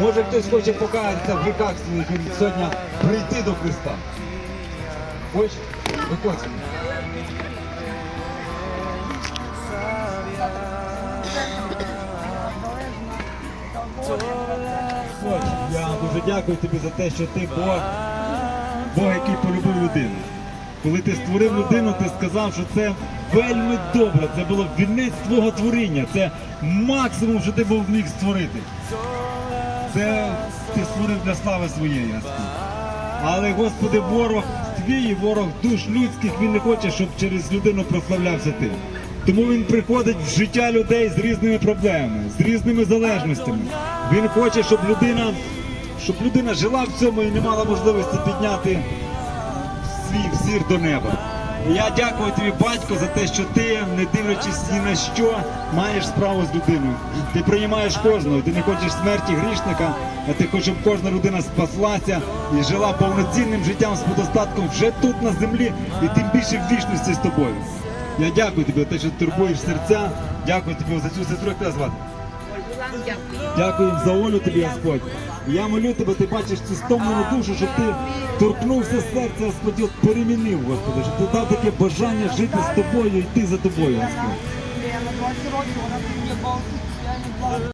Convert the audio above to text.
Може хтось хоче покаятися в гріхах своїх і сьогодні прийти до Христа. Хочеш? Виходь. я дуже дякую тобі за те, що ти Бог, Бог, який полюбив людину. Коли ти створив людину, ти сказав, що це вельми добре. Це було вінець твого творіння. Це максимум, що ти був міг створити. Це ти створив для слави своєї. Але, Господи, ворог твій, ворог душ людських, він не хоче, щоб через людину прославлявся ти. Тому він приходить в життя людей з різними проблемами, з різними залежностями. Він хоче, щоб людина, щоб людина жила в цьому і не мала можливості підняти свій взір до неба. Я дякую тобі, батько, за те, що ти, не дивлячись ні на що, маєш справу з людиною. Ти приймаєш кожного, ти не хочеш смерті грішника, а ти хочеш, щоб кожна людина спаслася і жила повноцінним життям з достатком вже тут на землі, і тим більше в вічності з тобою. Я дякую тобі за те, що турбуєш серця. Дякую тобі за цю сестру, як тебе звати. Дякую за Олю тобі, Господь. Я молю тебе, ти бачиш цю стомлену душу, щоб ти торкнувся серця, Господь, перемінив, Господи, щоб ти дав таке бажання жити з тобою йти за тобою, Господь.